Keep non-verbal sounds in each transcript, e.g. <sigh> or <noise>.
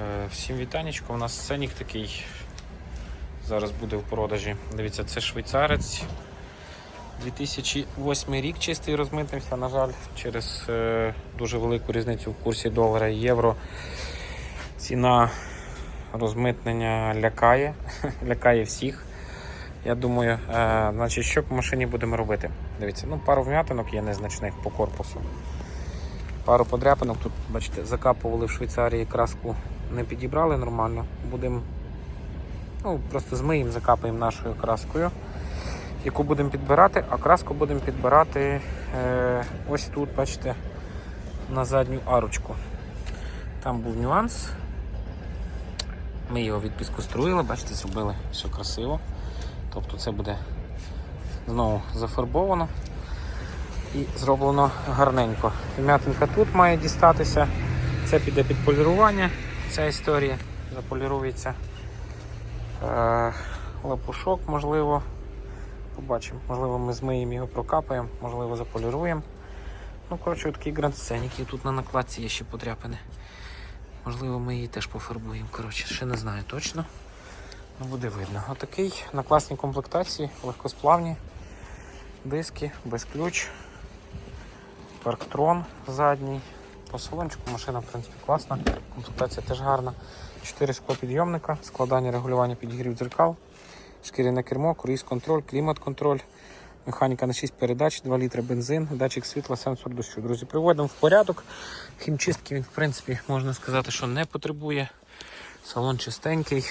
Е, Всім вітанечко. У нас сценік такий зараз буде в продажі. Дивіться, це швейцарець. 2008 рік чистий розмитнився, на жаль, через е, дуже велику різницю в курсі долара і євро. Ціна розмитнення лякає, <laughs> лякає всіх. Я думаю, е, значить, що по машині будемо робити? Dивіться, ну пару вм'ятинок є незначних по корпусу. Пару подряпинок. Тут, бачите, закапували в Швейцарії краску, не підібрали нормально. Будемо ну, просто змиємо, закапаємо нашою краскою, яку будемо підбирати, а краску будемо підбирати е, ось тут, бачите, на задню арочку. Там був нюанс. Ми його відпіскоструїли, бачите, зробили все красиво. Тобто це буде знову зафарбовано і зроблено гарненько. М'ятинка тут має дістатися. Це піде під полірування, ця історія заполірується. Е, лапушок, можливо, побачимо. Можливо, ми змиємо його, прокапаємо, можливо, заполіруємо. Ну, коротше, такий гранд сценік. І тут на накладці є ще подряпини. Можливо, ми її теж пофарбуємо. Коротше, ще не знаю точно. Ну, буде видно. Отакий на класній комплектації, легкосплавні диски, без ключ. Парктрон задній. По салончику машина в принципі класна, комплектація теж гарна. 4 склопідйомника, складання регулювання підігрів дзеркал, шкіряне кермо, круїз контроль, клімат контроль, механіка на 6 передач, 2 літри бензин, датчик світла, сенсор дощу. Друзі, приводимо в порядок. Хімчистки він, в принципі, можна сказати, що не потребує. Салон чистенький.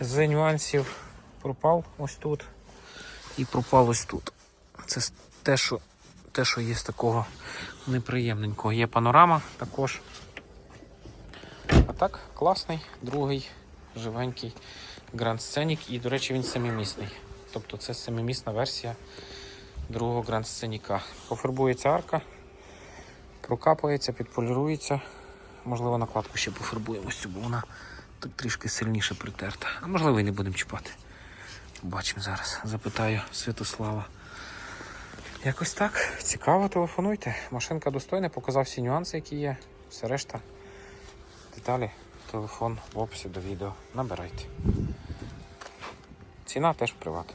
З нюансів пропав ось тут і пропав ось тут. Це те, що, те, що є з такого неприємненького. Є панорама також. А так, класний, другий, живенький Grand Scenic. І, до речі, він семимісний. Тобто це семимісна версія другого Grand Scenic. Пофарбується арка, прокапується, підполірується. Можливо, накладку ще пофарбуємо цю, бо вона тут трішки сильніше притерта. А можливо, і не будемо чіпати. Бачимо зараз. Запитаю Святослава. Якось так. Цікаво, телефонуйте. Машинка достойна, показав всі нюанси, які є. Все решта. Деталі, телефон в описі до відео. Набирайте. Ціна теж приват.